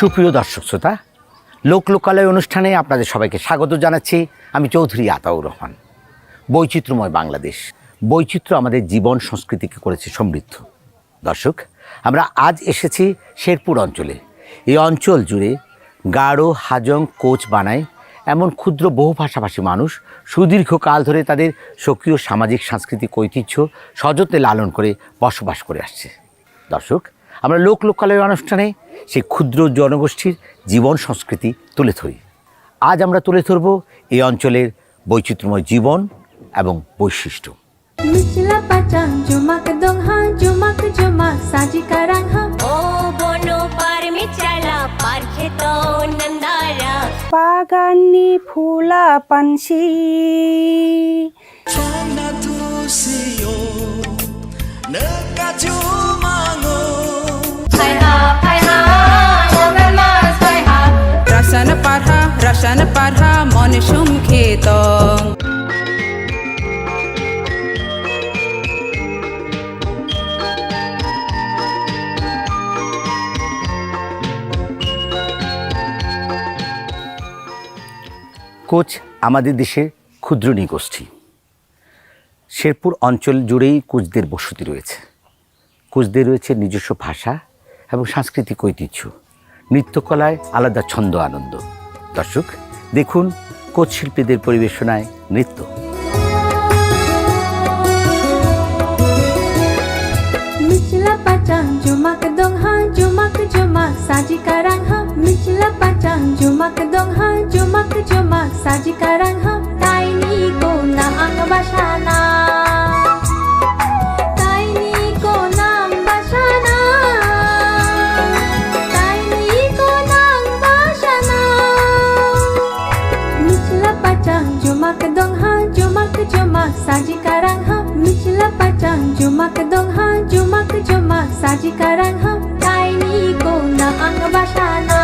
সুপ্রিয় দর্শক শ্রোতা, লোক লোকালয় অনুষ্ঠানে আপনাদের সবাইকে স্বাগত জানাচ্ছি আমি চৌধুরী আতাউর রহমান। বৈচিত্র্যময় বাংলাদেশ, বৈচিত্র্য আমাদের জীবন সংস্কৃতিকে করেছে সমৃদ্ধ। দর্শক, আমরা আজ এসেছি শেরপুর অঞ্চলে। এই অঞ্চল জুড়ে গাঢ়, হাজং, কোচ বানায় এমন ক্ষুদ্র, বহু ভাষাভাষী মানুষ সুদীর্ঘকাল ধরে তাদের সক্রিয় সামাজিক, সাংস্কৃতিক ঐতিহ্য সযত্নে লালন করে বসবাস করে আসছে। দর্শক, আমরা লোক লোকালয় অনুষ্ঠানে সেই ক্ষুদ্র জনগোষ্ঠীর জীবন সংস্কৃতি তুলে ধরি। আজ আমরা তুলে ধরব এই অঞ্চলের বৈচিত্র্যময় জীবন এবং বৈশিষ্ট্য। বাগানি ফুলা পানসি। কোচ আমাদের দেশের ক্ষুদ্র নৃগোষ্ঠী। শেরপুর অঞ্চল জুড়েই কোচদের বসতি রয়েছে। কোচদের রয়েছে নিজস্ব ভাষা এবং সাংস্কৃতিক ঐতিহ্য। নৃত্যকলায় আলাদা ছন্দ আনন্দ। দর্শক, দেখুন কোচ শিল্পীদের পরিবেশনায় নৃত্য। জমাক জমা, সাজি কারাং হাম তাই নি গো না আং বাসানা। Jumak jumak saji karang ha michla pachang jumak dong ha jumak jumak saji karang ha Tai ni ko na ang basana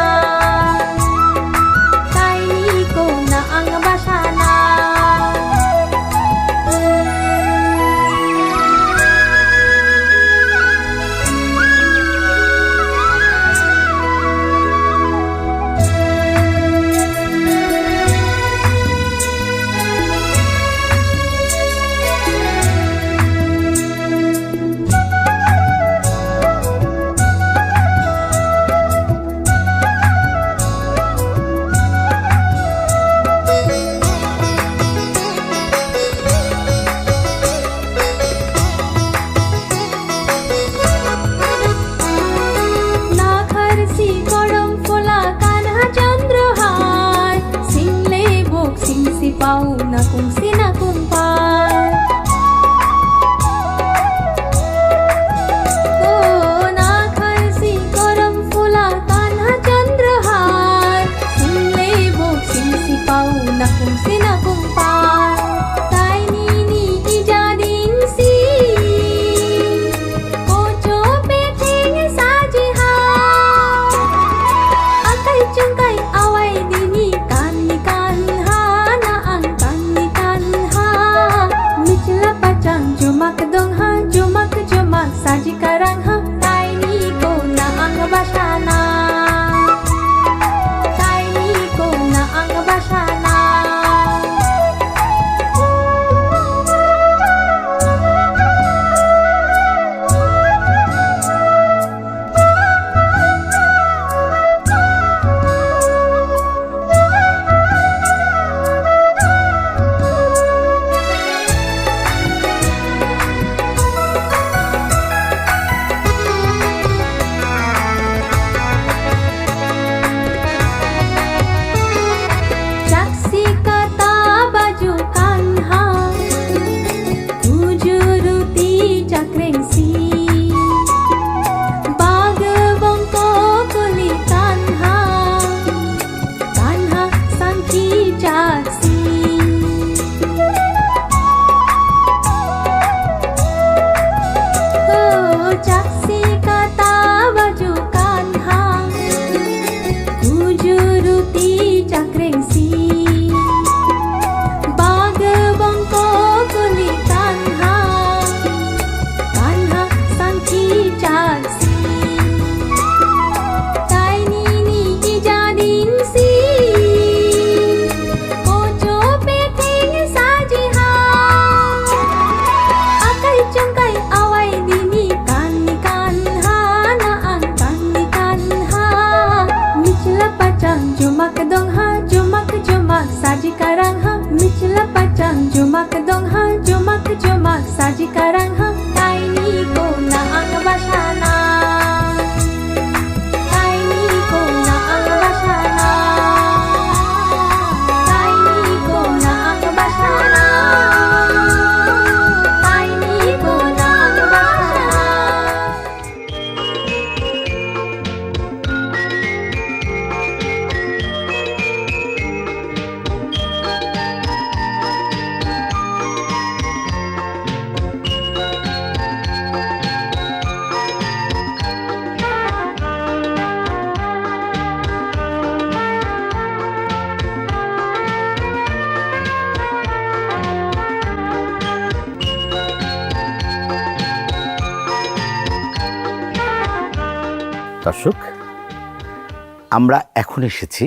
আমরা এখন এসেছি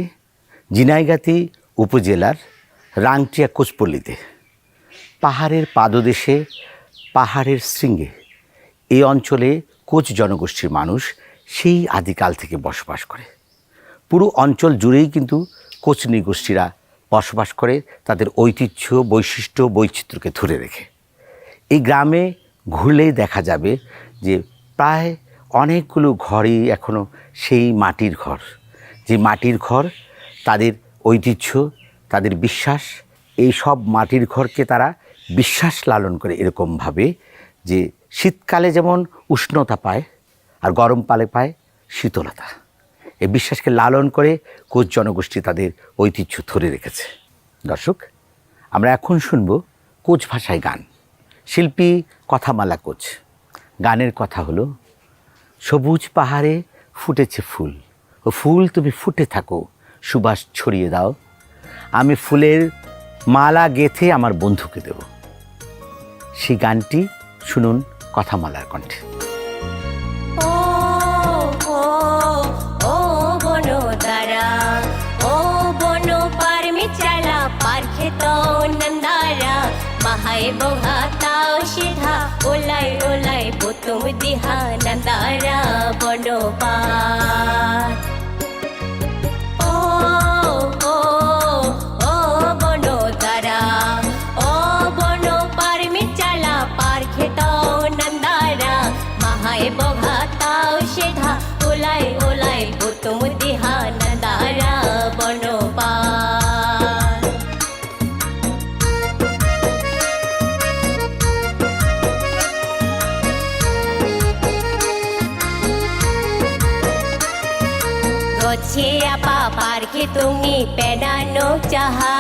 জিনাইগাতি উপজেলার রাংটিয়া কোচপল্লীতে। পাহাড়ের পাদদেশে, পাহাড়ের শৃঙ্গে এই অঞ্চলে কোচ জনগোষ্ঠীর মানুষ সেই আদিকাল থেকে বসবাস করে। পুরো অঞ্চল জুড়েই কিন্তু কোচ নৃগোষ্ঠীরা বসবাস করে, তাদের ঐতিহ্য, বৈশিষ্ট্য, বৈচিত্র্যকে ধরে রেখে। এই গ্রামে ঘুরলেই দেখা যাবে যে প্রায় অনেকগুলো ঘরই এখনও সেই মাটির ঘর। যে মাটির ঘর, তাদের ঐতিহ্য, তাদের বিশ্বাস, এই সব মাটির ঘরকে তারা বিশ্বাস লালন করে এরকমভাবে যে শীতকালে যেমন উষ্ণতা পায় আর গরমকালে পায় শীতলতা। এই বিশ্বাসকে লালন করে কোচ জনগোষ্ঠী তাদের ঐতিহ্য ধরে রেখেছে। দর্শক, আমরা এখন শুনব কোচ ভাষায় গান। শিল্পী, কথামালা কোচ। গানের কথা হলো, সবুজ পাহাড়ে ফুটেছে ফুল। ফুল তুমি ফুটে থাকো, সুবাস ছড়িয়ে দাও। আমি ফুলের মালা গেথে আমার বন্ধুকে দেব। সেই গানটি শুনুন কথামালার কণ্ঠে। ও ও ও বনো ও পার চলা পার নন্দারা। মাহায় বহা তাও সিধা ওলাই ওলাই বুতুম দিহা নন্দারা বনো পেনানো চাহা।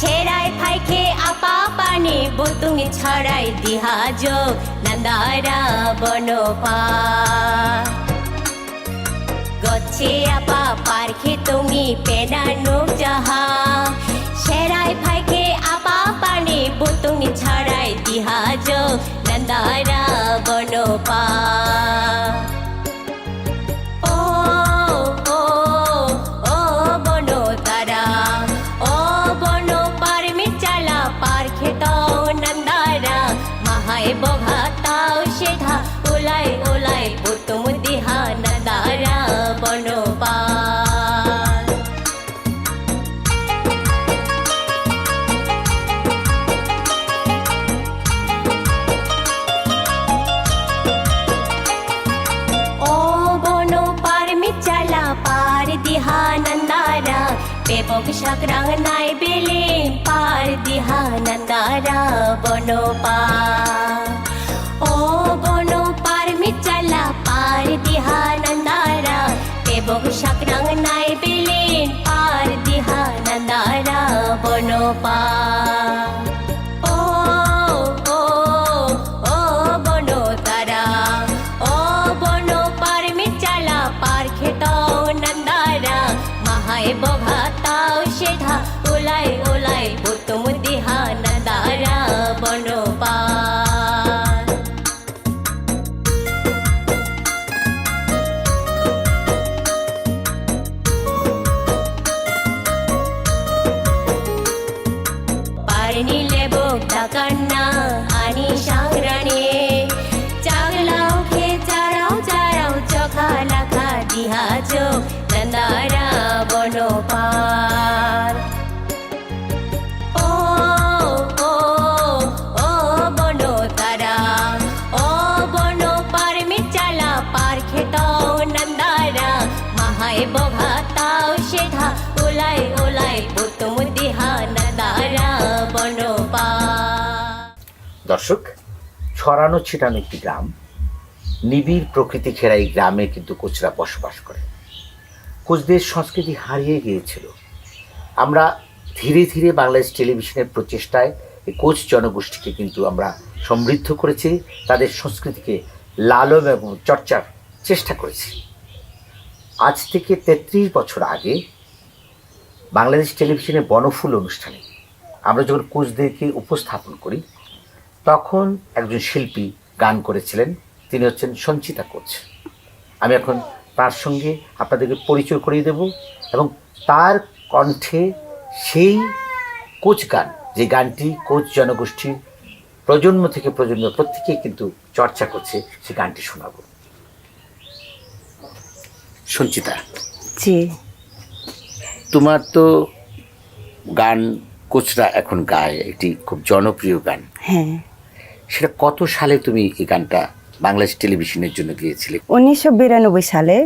ছেড়াই ফাইকে আপা পানি বুতুমি ছড়াই দিহা যো নন্দারা বনপা। গছে আপা পার্কে তুমি পেনানো চাহা। ছেড়াই ফাইকে আপা পানি বুতুমি ছড়াই দিহা যো নন্দারা বনপা। দর্শক, ছড়ানো ছিটানো একটি গ্রাম, নিবিড় প্রকৃতি ঘেরা এই গ্রামে কিন্তু কোচরা বসবাস করে। কোচদের সংস্কৃতি হারিয়ে গিয়েছিল। আমরা ধীরে ধীরে বাংলাদেশ টেলিভিশনের প্রচেষ্টায় এই কোচ জনগোষ্ঠীকে কিন্তু আমরা সমৃদ্ধ করেছি, তাদের সংস্কৃতিকে লালন এবং চর্চার চেষ্টা করেছি। আজ থেকে তেত্রিশ বছর আগে বাংলাদেশ টেলিভিশনের বনফুল অনুষ্ঠানে আমরা যখন কোচদেরকে উপস্থাপন করি তখন একজন শিল্পী গান করেছিলেন। তিনি হচ্ছেন সঞ্চিতা কোচ। আমি এখন তার সঙ্গে আপনাদেরকে পরিচয় করিয়ে দেব এবং তার কণ্ঠে সেই কোচ গান যে গানটি কোচ জনগোষ্ঠীর প্রজন্ম থেকে প্রজন্ম প্রত্যেকেই কিন্তু চর্চা করছে সে গানটি শোনাবো। সঞ্চিতা। জি। তোমার তো গান কোচরা এখন গায় একটি খুব জনপ্রিয় গান। হ্যাঁ। সেটা কত সালে তুমি এই গানটা বাংলাদেশ টেলিভিশনের জন্য গিয়েছিলে? উনিশশো বিরানব্বই সালে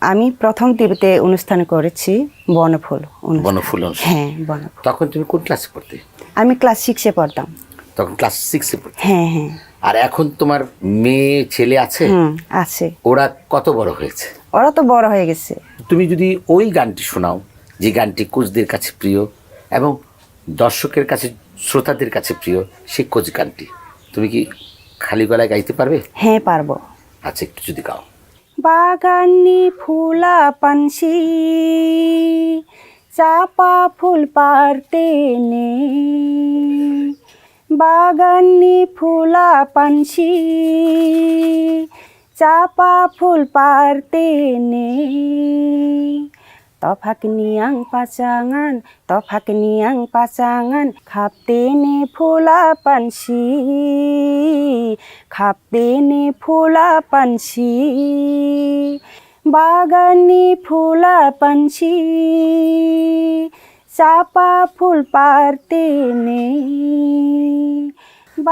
আমি প্রথম টিভিতে অনুষ্ঠান করেছি বনফুল বনফুল। হ্যাঁ বনফুল। তখন তুমি কোন ক্লাসে পড়তে? আমি ক্লাস সিক্সে পড়তাম। তখন ক্লাস সিক্সে পড়তে? হ্যাঁ হ্যাঁ। আর এখন তোমার মেয়ে ছেলে আছে? হুম আছে। ওরা কত বড় হয়েছে? ওরা তো বড় হয়ে গেছে। তুমি যদি ওই গানটি শোনাও যে গানটি কোচদের কাছে প্রিয় এবং দর্শকের কাছে শ্রোতাদের কাছে প্রিয় সেই কোচ গানটি। তুমি কি খালি গলায় গাইতে পারবে? হ্যাঁ পারব। আচ্ছা একটু যদি গাও। বাগানি ফুলা পানসি চাপা ফুল পারতে নে বাগানি ফুলা পানসি চাপা ফুল পারতে নে তফাক নিয়াং pacangan tofak niang pacangan kaptene ফুলা পানসি খাপতেনে ফুলা পানসি বাগানি ফুলা পানসি চাপা ফুল পারতে নেই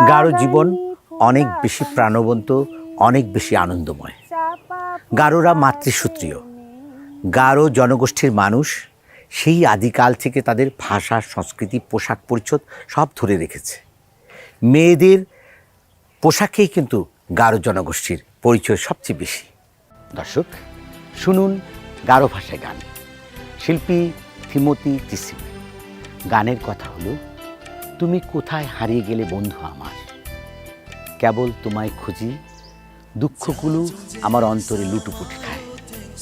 গারো জীবন অনেক বেশি প্রাণবন্ত অনেক বেশি আনন্দময়। গারোরা মাতৃসূত্রীয়। গারো জনগোষ্ঠীর মানুষ, সেই আদিকাল থেকে তাদের ভাষা, সংস্কৃতি, পোশাক পরিচ্ছদ সব ধরে রেখেছে। মেয়েদের পোশাকেই কিন্তু গারো জনগোষ্ঠীর পরিচয় সবচেয়ে বেশি। দর্শক, শুনুন গারো ভাষায় গান। শিল্পী থিমতি তিসিম, গানের কথা হলো, তুমি কোথায় হারিয়ে গেলে বন্ধু আমার? কেবল তোমায় খুঁজি, দুঃখগুলো আমার অন্তরে লুটুপুটি খায়।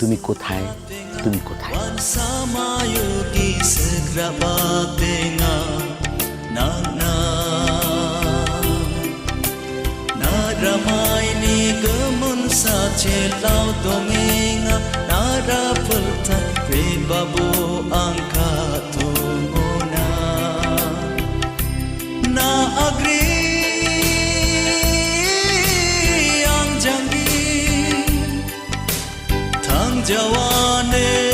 তুমি কোথায় তুমি কোথায় Samayogi segera batenga nana Naramai ni gemun sace lau domenga जवाने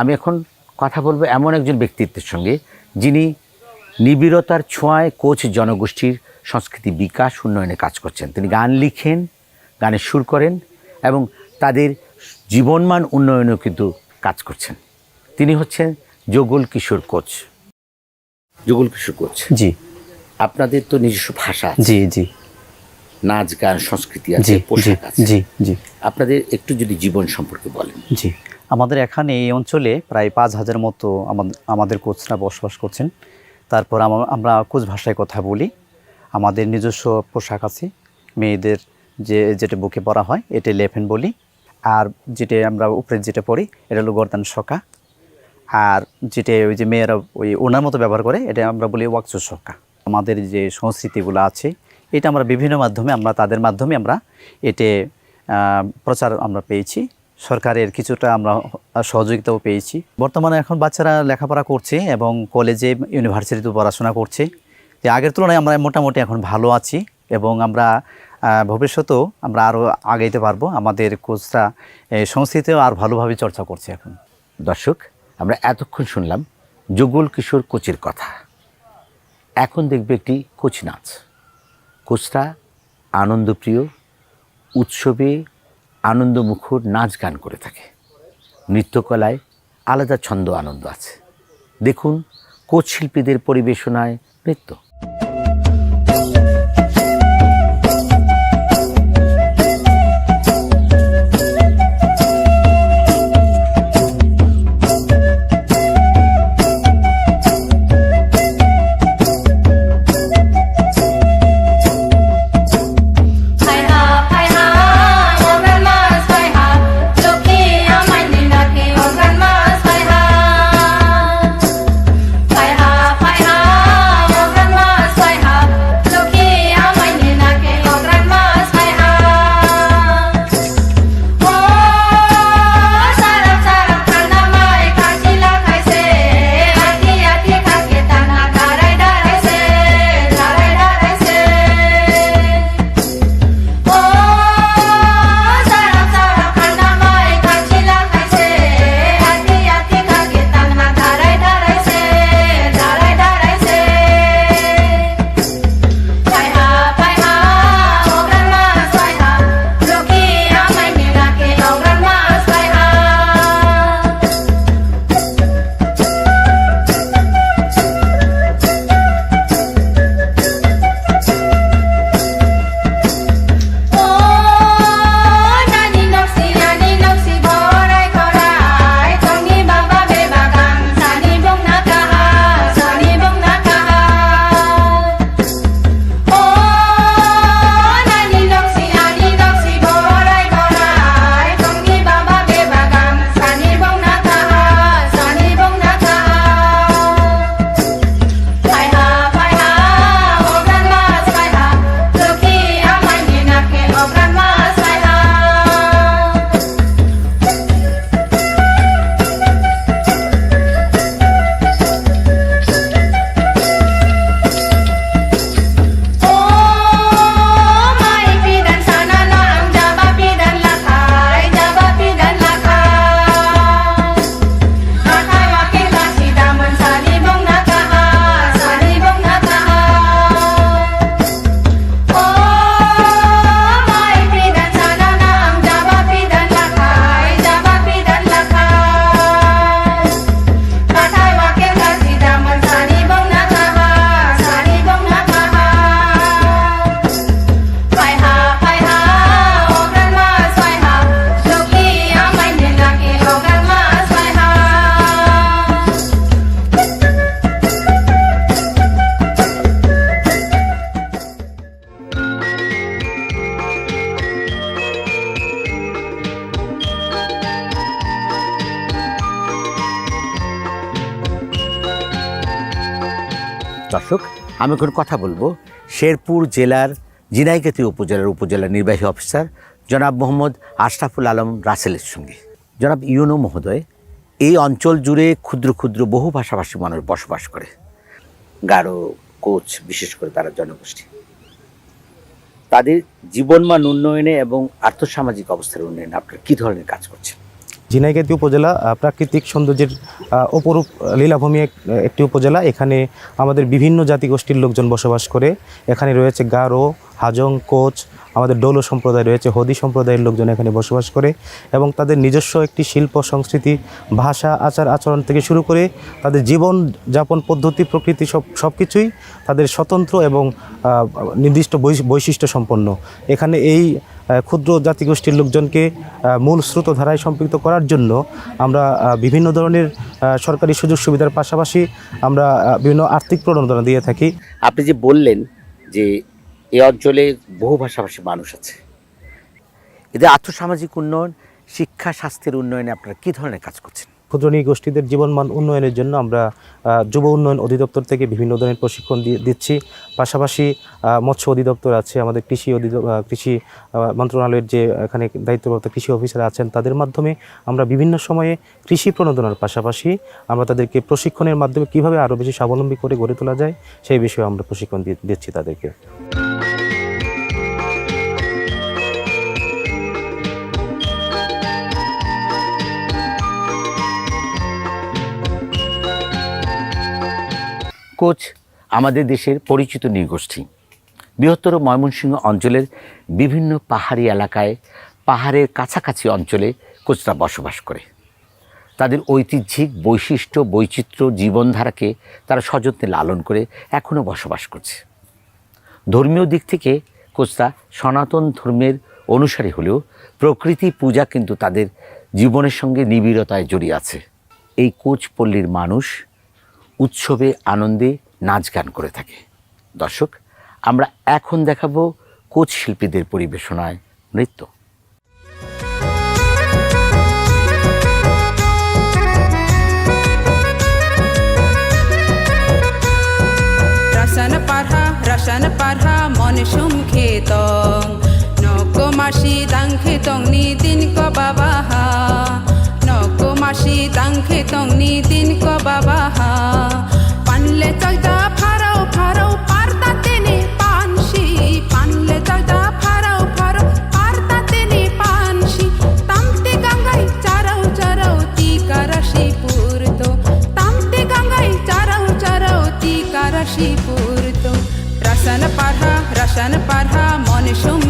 আমি এখন কথা বলব এমন একজন ব্যক্তিত্বের সঙ্গে যিনি নিবিড়তার ছোঁয়ায় কোচ জনগোষ্ঠীর সংস্কৃতি বিকাশ উন্নয়নে কাজ করছেন। তিনি গান লিখেন গানের সুর করেন এবং তাদের জীবনমান উন্নয়নেও কিন্তু কাজ করছেন। তিনি হচ্ছেন যোগল কিশোর কোচ। যোগল কিশোর কোচ? জি। আপনাদের তো নিজস্ব ভাষা জি জি। নাচ গান সংস্কৃতি আছে পোশাক আছে। জি জি। আপনাদের একটু যদি জীবন সম্পর্কে বলেন। জি। আমাদের এখানে এই অঞ্চলে প্রায় পাঁচ হাজার মতো আমাদের কোচরা বসবাস করছেন। তারপর আমা- আমরা কোচ ভাষায় কথা বলি। আমাদের নিজস্ব পোশাক আছে। মেয়েদের যে, যেটা বুকে পরা হয় এটা লেফেন বলি। আর যেটা আমরা উপরে যেটা পড়ি এটা হলো গর্দান সকা আর যেটা ওই যে মেয়েরা ওই ওনার মতো ব্যবহার করে, এটা আমরা বলি ওয়াকচু সকা আমাদের যে সংস্কৃতিগুলো আছে, এটা আমরা বিভিন্ন মাধ্যমে, আমরা তাদের মাধ্যমে আমরা এতে প্রচার আমরা পেয়েছি। সরকারের কিছুটা আমরা সহযোগিতাও পেয়েছি। বর্তমানে এখন বাচ্চারা লেখাপড়া করছে এবং কলেজে ইউনিভার্সিটিতে পড়াশোনা করছে। যে আগের তুলনায় আমরা মোটামুটি এখন ভালো আছি এবং আমরা ভবিষ্যতেও আমরা আরও আগাইতে পারব। আমাদের কোচরা সংস্কৃতিও আর ভালোভাবে চর্চা করছে এখন। দর্শক, আমরা এতক্ষণ শুনলাম যুগল কিশোর কোচের কথা। এখন দেখবে একটি কোচ নাচ। কোচরা আনন্দপ্রিয়, উৎসবে আনন্দমুখর নাচ গান করে থাকে। নৃত্যকলায় আলাদা ছন্দ আনন্দ আছে। দেখুন কোচ শিল্পীদের পরিবেশনায় নৃত্য। আমি এখন কথা বলব শেরপুর জেলার জিনাইগাতি উপজেলার উপজেলা নির্বাহী অফিসার জনাব মোহাম্মদ আশরাফুল আলম রাসেলের সঙ্গে। জনাব ইউনো মহোদয়, এই অঞ্চল জুড়ে ক্ষুদ্র ক্ষুদ্র বহু ভাষাভাষী মানুষ বসবাস করে। গারো, কোচ, বিশেষ করে তারা জনগোষ্ঠী। তাদের জীবনমান উন্নয়নে এবং আর্থসামাজিক অবস্থার উন্নয়নে আপনারা কী ধরনের কাজ করছেন? ঝিনাইগাতি উপজেলা প্রাকৃতিক সৌন্দর্যের অপরূপ লীলাভূমি একটি উপজেলা। এখানে আমাদের বিভিন্ন জাতিগোষ্ঠীর লোকজন বসবাস করে। এখানে রয়েছে গারো, হাজং, কোচ, আমাদের ডোলো সম্প্রদায় রয়েছে, হদি সম্প্রদায়ের লোকজন এখানে বসবাস করে এবং তাদের নিজস্ব একটি শিল্প, সংস্কৃতি, ভাষা, আচার, আচরণ থেকে শুরু করে তাদের জীবন যাপন পদ্ধতি, প্রকৃতি সব সব কিছুই তাদের স্বতন্ত্র এবং নির্দিষ্ট বৈশ- বৈশিষ্ট্য সম্পন্ন। এখানে এই ক্ষুদ্র জাতিগোষ্ঠীর লোকজনকে মূল স্রোতধারায় সম্পৃক্ত করার জন্য আমরা বিভিন্ন ধরনের সরকারি সুযোগ সুবিধার পাশাপাশি আমরা বিভিন্ন আর্থিক প্রণোদনা দিয়ে থাকি। আপনি যে বললেন যে এ অঞ্চলে বহু ভাষাভাষী মানুষ আছে, এদের আর্থসামাজিক উন্নয়ন, শিক্ষা, স্বাস্থ্যের উন্নয়নে আপনারা কী ধরনের কাজ করছেন? ক্ষুদ্র গোষ্ঠীদের জীবনমান উন্নয়নের জন্য আমরা যুব উন্নয়ন অধিদপ্তর থেকে বিভিন্ন ধরনের প্রশিক্ষণ দিচ্ছি। পাশাপাশি মৎস্য অধিদপ্তর আছে, আমাদের কৃষি কৃষি মন্ত্রণালয়ের যে এখানে দায়িত্বপ্রাপ্ত কৃষি অফিসার আছেন, তাদের মাধ্যমে আমরা বিভিন্ন সময়ে কৃষি প্রণোদনার পাশাপাশি আমরা তাদেরকে প্রশিক্ষণের মাধ্যমে কীভাবে আরও বেশি স্বাবলম্বী করে গড়ে তোলা যায়, সেই বিষয়ে আমরা প্রশিক্ষণ দিচ্ছি তাদেরকে। কোচ আমাদের দেশের পরিচিত নৃগোষ্ঠী। বৃহত্তর ময়মনসিংহ অঞ্চলের বিভিন্ন পাহাড়ি এলাকায় পাহাড়ের কাছাকাছি অঞ্চলে কোচরা বসবাস করে। তাদের ঐতিহ্যিক বৈশিষ্ট্য, বৈচিত্র্য, জীবনধারাকে তারা সযত্নে লালন করে এখনও বসবাস করছে। ধর্মীয় দিক থেকে কোচরা সনাতন ধর্মের অনুসারী হলেও প্রকৃতি পূজা কিন্তু তাদের জীবনের সঙ্গে নিবিড়তায় জড়িয়ে আছে। এই কোচ পল্লীর মানুষ উৎসবে আনন্দে নাচ গান করে থাকে। দর্শক, আমরা এখন দেখাবো কোচ শিল্পীদের পরিবেশনায় নৃত্য। রাসান পারহা রাসান পারহা, মনে সুমখে তং নক মাসি দাংখে তং নি দিন ক বাবা হা নক মাসি দাংখে তং নি দিন ক বাবা হা। পানলে চলতা ফারাও ফারাও পারতা তেনে পানসি। পানলে চলতা ফারাও ফারাও পারতা তেনে পানসি। তামতে গঙ্গাই চারাও চারাও তি কারাশি পুরতো। তামতে গঙ্গাই চারাও চারাও তি কারাশি পুরতো। রসন পারহা রসন পারহা মনে সুমখে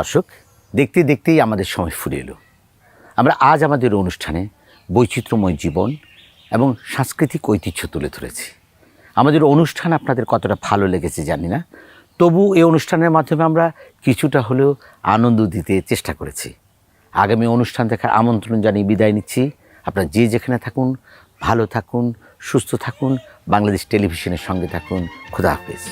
দর্শক, দেখতে দেখতেই আমাদের সময় ফুরিয়ে এলো। আমরা আজ আমাদের অনুষ্ঠানে বৈচিত্র্যময় জীবন এবং সাংস্কৃতিক ঐতিহ্য তুলে ধরেছি। আমাদের অনুষ্ঠান আপনাদের কতটা ভালো লেগেছে জানি না, তবু এই অনুষ্ঠানের মাধ্যমে আমরা কিছুটা হলেও আনন্দ দিতে চেষ্টা করেছি। আগামী অনুষ্ঠান দেখার আমন্ত্রণ জানিয়ে বিদায় নিচ্ছি। আপনারা যে যেখানে থাকুন, ভালো থাকুন, সুস্থ থাকুন, বাংলাদেশ টেলিভিশনের সঙ্গে থাকুন। খুদা হাফেজ।